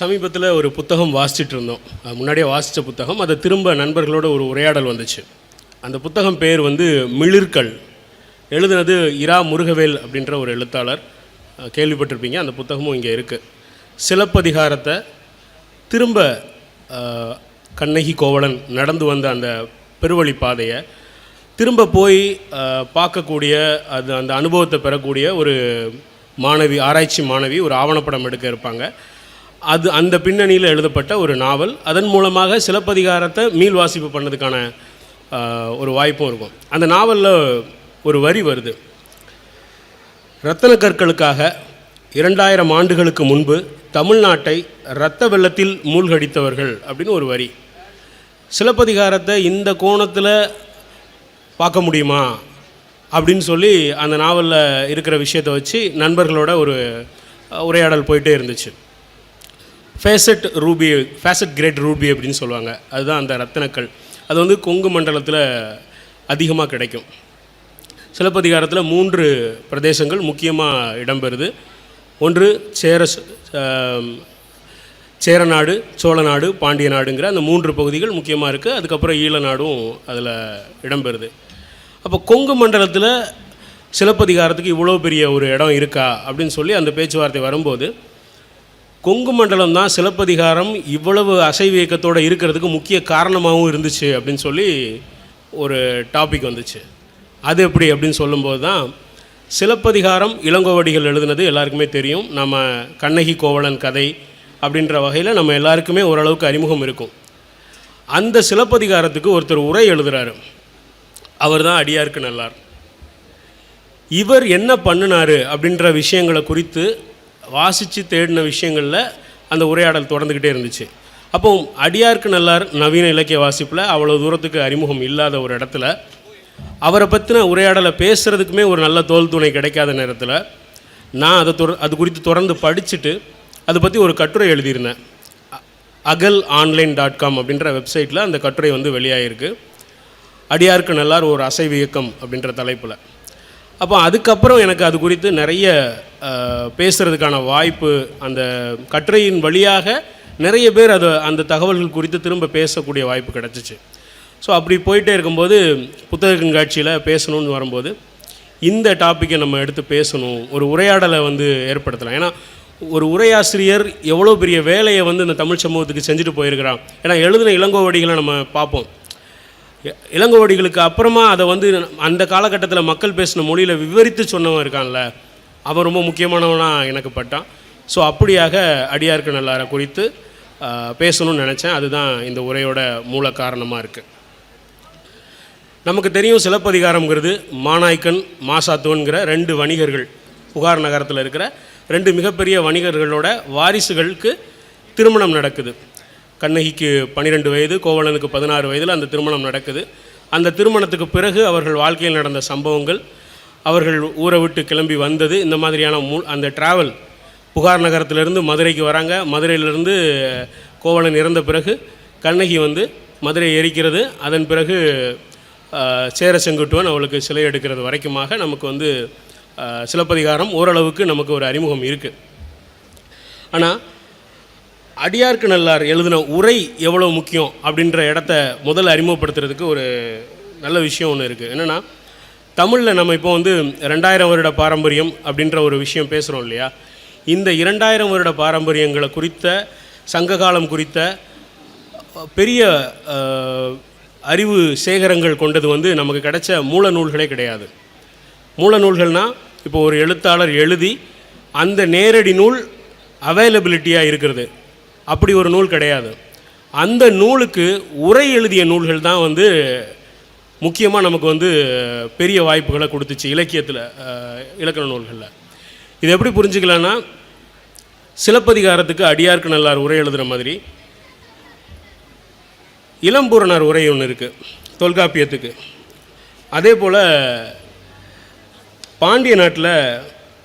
சமீபத்தில் ஒரு புத்தகம் வாசிச்சுட்டு இருந்தோம். அது முன்னாடியே வாசித்த புத்தகம். அதை திரும்ப நண்பர்களோட ஒரு உரையாடல் வந்துச்சு. அந்த புத்தகம் பேர் வந்து மிளிர்கள் எழுதுனது இரா முருகவேல் அப்படின்ற ஒரு எழுத்தாளர். கேள்விப்பட்டிருப்பீங்க அந்த புத்தகமும் இங்கே இருக்குது சிலப்பதிகாரத்தை திரும்ப கண்ணகி கோவலன் நடந்து வந்த அந்த பெருவழி பாதையை திரும்ப போய் பார்க்கக்கூடிய அது அந்த அனுபவத்தை பெறக்கூடிய ஒரு மாணவி ஆராய்ச்சி மாணவி ஒரு ஆவணப்படம் எடுக்க இருப்பாங்க. அது அந்த பின்னணியில் எழுதப்பட்ட ஒரு நாவல். அதன் மூலமாக சிலப்பதிகாரத்தை மீள் வாசிப்பு பண்ணதுக்கான ஒரு வாய்ப்பும் இருக்கும். அந்த நாவலில் ஒரு வரி வருது. இரத்தன கற்களுக்காக இரண்டாயிரம் ஆண்டுகளுக்கு முன்பு தமிழ்நாட்டை இரத்த வெள்ளத்தில் மூழ்கடித்தவர்கள் அப்படின்னு ஒரு வரி. சிலப்பதிகாரத்தை இந்த கோணத்தில் பார்க்க முடியுமா? அப்படின்னு சொல்லி அந்த நாவலில் இருக்கிற விஷயத்தை வச்சு நண்பர்களோட ஒரு உரையாடல் போயிட்டே இருந்துச்சு. Faceted ruby faceted grade ruby அப்படின்னு சொல்லுவாங்க. அதுதான் அந்த ரத்தினக்கல். அது வந்து கொங்கு மண்டலத்தில் அதிகமாக கிடைக்கும். சிலப்பதிகாரத்தில் மூன்று பிரதேசங்கள் முக்கியமாக இடம்பெறுது. ஒன்று சேர சேரநாடு சேரநாடு சோழநாடு பாண்டிய நாடுங்கிற அந்த மூன்று பகுதிகள் முக்கியமாக இருக்குது அதுக்கப்புறம் ஈழ நாடும் அதில் இடம்பெறுது. அப்போ கொங்கு மண்டலத்தில் சிலப்பதிகாரத்துக்கு இவ்வளோ பெரிய ஒரு இடம் இருக்கா அப்படின்னு சொல்லி அந்த பேச்சுவார்த்தை வரும்போது கொங்கு மண்டலம் தான் சிலப்பதிகாரம் இவ்வளவு அசைவு இயக்கத்தோடு இருக்கிறதுக்கு முக்கிய காரணமாகவும் இருந்துச்சு அப்படின்னு சொல்லி ஒரு டாபிக் வந்துச்சு. அது எப்படி அப்படின்னு சொல்லும்போது தான் சிலப்பதிகாரம் இளங்கோவடிகள் எழுதுனது எல்லாருக்குமே தெரியும். நம்ம கண்ணகி கோவலன் கதை அப்படின்ற வகையில் நம்ம எல்லாருக்குமே ஓரளவுக்கு அறிமுகம் இருக்கும். அந்த சிலப்பதிகாரத்துக்கு ஒருத்தர் உரை எழுதுகிறாரு அவர் தான் அடியாருக்கு நல்லார். இவர் என்ன பண்ணினார் அப்படின்ற விஷயங்களை குறித்து வாசித்து தேடின விஷயங்களில் அந்த உரையாடல் தொடர்ந்துக்கிட்டே இருந்துச்சு. அப்போ அடியாருக்கு நல்லார் நவீன இலக்கிய வாசிப்பில் அவ்வளோ தூரத்துக்கு அறிமுகம் இல்லாத ஒரு இடத்துல அவரை பற்றின உரையாடலை பேசுகிறதுக்குமே ஒரு நல்ல தோல் துணை கிடைக்காத நேரத்தில் நான் அதை தொட அது குறித்து தொடர்ந்து படிச்சுட்டு அதை பற்றி ஒரு கட்டுரை எழுதியிருந்தேன். அகல் ஆன்லைன் டாட் காம் அப்படின்ற வெப்சைட்டில் அந்த கட்டுரை வந்து வெளியாகிருக்கு அடியாருக்கு நல்லார் ஒரு அசைவு இயக்கம் அப்படின்ற தலைப்பில். அப்போ அதுக்கப்புறம் எனக்கு அது குறித்து நிறைய பேசுகிறதுக்கான வாய்ப்பு அந்த கட்டுரையின் வழியாக நிறைய பேர் அதை அந்த தகவல்கள் குறித்து திரும்ப பேசக்கூடிய வாய்ப்பு கிடச்சிச்சு. ஸோ அப்படி போயிட்டே இருக்கும்போது புத்தக கண்காட்சியில் பேசணும்னு வரும்போது இந்த டாப்பிக்கை நம்ம எடுத்து பேசணும். ஒரு உரையாடலை வந்து ஏற்படுத்தலாம். ஏன்னா ஒரு உரையாசிரியர் எவ்வளோ பெரிய வேலையை வந்து இந்த தமிழ் சமூகத்துக்கு செஞ்சுட்டு போயிருக்கிறான். ஏன்னா எழுதின இளங்கோவடிகளை நம்ம பார்ப்போம். இளங்கோவடிகளுக்கு அப்புறமா அதை வந்து அந்த காலகட்டத்தில் மக்கள் பேசின மொழியில் விவரித்து சொன்னவன் இருக்கான்ல. அவன் ரொம்ப முக்கியமானவனாக எனக்கு பட்டான். ஸோ அப்படியாக அடியாருக்கு நல்லாரை குறித்து பேசணும்னு நினச்சேன். அதுதான் இந்த உரையோட மூல காரணமாக இருக்குது நமக்கு தெரியும் சிலப்பதிகாரங்கிறது மாநாய்க்கன் மாசாத்துவன்கிற ரெண்டு வணிகர்கள் புகார் நகரத்தில் இருக்கிற ரெண்டு மிகப்பெரிய வணிகர்களோட வாரிசுகளுக்கு திருமணம் நடக்குது. கண்ணகிக்கு பன்னிரெண்டு வயது கோவலனுக்கு பதினாறு வயதில் அந்த திருமணம் நடக்குது. அந்த திருமணத்துக்கு பிறகு அவர்கள் வாழ்க்கையில் நடந்த சம்பவங்கள் அவர்கள் ஊரை விட்டு கிளம்பி வந்தது இந்த மாதிரியான மூ அந்த டிராவல் புகார் நகரத்திலிருந்து மதுரைக்கு வராங்க. மதுரையிலிருந்து கோவலன் இறந்த பிறகு கண்ணகி வந்து மதுரை எரிக்கிறது. அதன் பிறகு சேர செங்குட்டுவன் அவளுக்கு சிலை எடுக்கிறது வரைக்குமாக நமக்கு வந்து சிலப்பதிகாரம் ஓரளவுக்கு நமக்கு ஒரு அறிமுகம் இருக்குது ஆனால் அடியார்க்கு நல்லார் எழுதின உரை எவ்வளோ முக்கியம் அப்படின்ற இடத்த முதல்ல அறிமுகப்படுத்துறதுக்கு ஒரு நல்ல விஷயம் ஒன்று இருக்குது என்னென்னா தமிழில் நம்ம இப்போ வந்து ரெண்டாயிரம் வருட பாரம்பரியம் அப்படின்ற ஒரு விஷயம் பேசுகிறோம் இல்லையா? இந்த இரண்டாயிரம் வருட பாரம்பரியங்களை குறித்த சங்ககாலம் குறித்த பெரிய அறிவு சேகரங்கள் கொண்டது வந்து நமக்கு கிடைச்ச மூல நூல்களே கிடையாது. மூல நூல்கள்னால் இப்போ ஒரு எழுத்தாளர் எழுதி அந்த நேரடி நூல் அவைலபிலிட்டியாக இருக்கிறது. அப்படி ஒரு நூல் கிடையாது. அந்த நூலுக்கு உரை எழுதிய நூல்கள் தான் வந்து முக்கியமாக நமக்கு வந்து பெரிய வாய்ப்புகளை கொடுத்துச்சு இலக்கியத்தில் இலக்கண நூல்களில். இது எப்படி புரிஞ்சுக்கலான்னா சிலப்பதிகாரத்துக்கு அடியார்க்கு நல்லார் உரை எழுதுகிற மாதிரி இளம்பூரணர் உரை ஒன்று இருக்குது தொல்காப்பியத்துக்கு. அதே போல் பாண்டிய நாட்டில்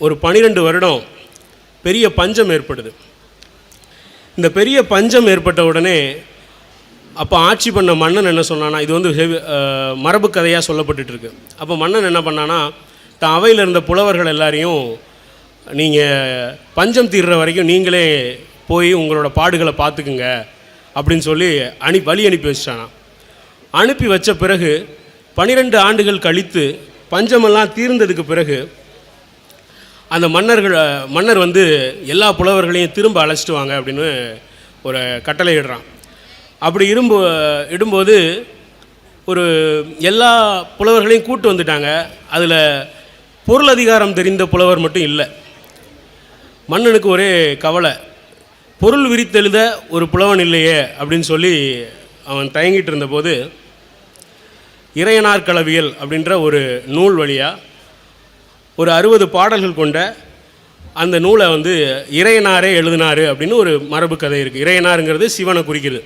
ஒரு பனிரெண்டு வருடம் பெரிய பஞ்சம் ஏற்படுது. இந்த பெரிய பஞ்சம் ஏற்பட்ட உடனே அப்போ ஆட்சி பண்ண மன்னன் என்ன சொன்னான்னா இது வந்து மரபு கதையாக சொல்லப்பட்டுட்டு இருக்கு அப்போ மன்னன் என்ன பண்ணானா தான் அவையில் இருந்த புலவர்கள் எல்லாரையும் நீங்கள் பஞ்சம் தீர்ற வரைக்கும் நீங்களே போய் உங்களோட பாடுகளை பார்த்துக்குங்க அப்படின்னு சொல்லி அனு வழி அனுப்பி வச்சிட்டானா அனுப்பி வச்ச பிறகு பனிரெண்டு ஆண்டுகள் கழித்து பஞ்சமெல்லாம் தீர்ந்ததுக்கு பிறகு அந்த மன்னர்கள் மன்னர் வந்து எல்லா புலவர்களையும் திரும்ப அழைச்சிட்டு வாங்க அப்படின்னு ஒரு கட்டளை இடுறான். அப்படி இரும்போ இடும்போது ஒரு எல்லா புலவர்களையும் கூட்டு வந்துட்டாங்க. அதில் பொருள் அதிகாரம் தெரிந்த புலவர் மட்டும் இல்லை. மன்னனுக்கு ஒரே கவலை பொருள் விரித்தெழுத ஒரு புலவன் இல்லையே அப்படின்னு சொல்லி அவன் தயங்கிட்டு இருந்தபோது இறையனார் கலவியல் அப்படின்ற ஒரு நூல் வழியாக ஒரு அறுபது பாடல்கள் கொண்ட அந்த நூலை வந்து இறையனாரே எழுதினாரு அப்படின்னு ஒரு மரபு கதை இருக்குது இறையனாருங்கிறது சிவனை குறிக்குது.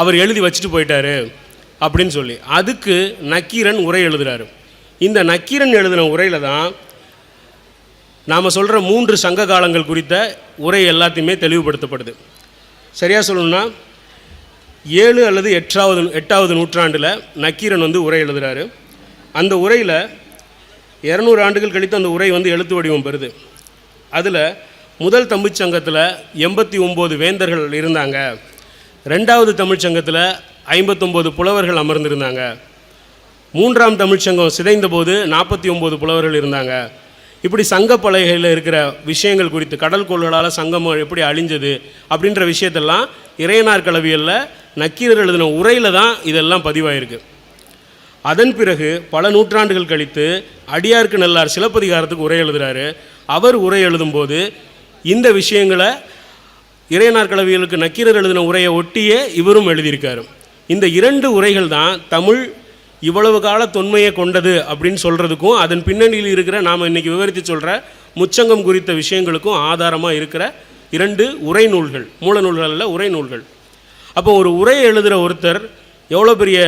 அவர் எழுதி வச்சுட்டு போயிட்டாரு அப்படின்னு சொல்லி. அதுக்கு நக்கீரன் உரை எழுதுகிறாரு இந்த நக்கீரன் எழுதின உரையில் தான் நாம் சொல்கிற மூன்று சங்க காலங்கள் குறித்த உரை எல்லாத்தையுமே தெளிவுபடுத்தப்படுது. சரியாக சொல்லணும்னா ஏழு அல்லது எட்டாவது எட்டாவது நூற்றாண்டில் நக்கீரன் வந்து உரை எழுதுகிறாரு அந்த உரையில் இரநூறு ஆண்டுகள் கழித்து அந்த உரை வந்து எழுத்து வடிவம் பெறுது. அதில் முதல் தமிழ்ச் சங்கத்தில் எண்பத்தி ஒம்பது வேந்தர்கள் இருந்தாங்க. ரெண்டாவது தமிழ்ச்சங்கத்தில் ஐம்பத்தொம்போது புலவர்கள் அமர்ந்திருந்தாங்க. மூன்றாம் தமிழ்ச்சங்கம் சிதைந்தபோது சிதைந்த போது நாற்பத்தி ஒம்பது புலவர்கள் இருந்தாங்க. இப்படி சங்க பலகையில் இருக்கிற விஷயங்கள் குறித்து கடல் கோள்களால் சங்கம் எப்படி அழிஞ்சது அப்படின்ற விஷயத்தெல்லாம் இறையனார் கலவியலில் நக்கீரர் எழுதின உரையில் தான் இதெல்லாம் பதிவாயிருக்கு. அதன் பிறகு பல நூற்றாண்டுகள் கழித்து அடியார்க்கு நல்லார் சிலப்பதிகாரத்துக்கு உரை எழுதுகிறாரு அவர் உரை எழுதும்போது இந்த விஷயங்களை இறையனார் கலவிகளுக்கு நக்கீரர் எழுதின உரையை ஒட்டியே இவரும் எழுதியிருக்காரு. இந்த இரண்டு உரைகள் தான் தமிழ் இவ்வளவு கால தொன்மையை கொண்டது அப்படின்னு சொல்கிறதுக்கும் அதன் பின்னணியில் இருக்கிற நாம் இன்றைக்கி விவரித்து சொல்கிற முச்சங்கம் குறித்த விஷயங்களுக்கும் ஆதாரமாக இருக்கிற இரண்டு உரை நூல்கள் மூல நூல்கள் அல்ல உரை நூல்கள். அப்போ ஒரு உரை எழுதுகிற ஒருத்தர் எவ்வளோ பெரிய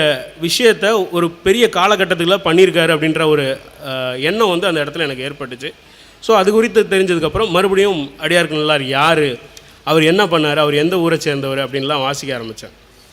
விஷயத்த ஒரு பெரிய காலகட்டத்தில் பண்ணியிருக்காரு அப்படின்ற ஒரு எண்ணம் வந்து அந்த இடத்துல எனக்கு ஏற்பட்டுச்சு. ஸோ அது குறித்து தெரிஞ்சதுக்கப்புறம் மறுபடியும் அடியார்கள் நல்லார் யார்? அவர் என்ன பண்ணார்? அவர் எந்த ஊரை சேர்ந்தவர்? அப்படின்லாம் வாசிக்க ஆரம்பித்தேன்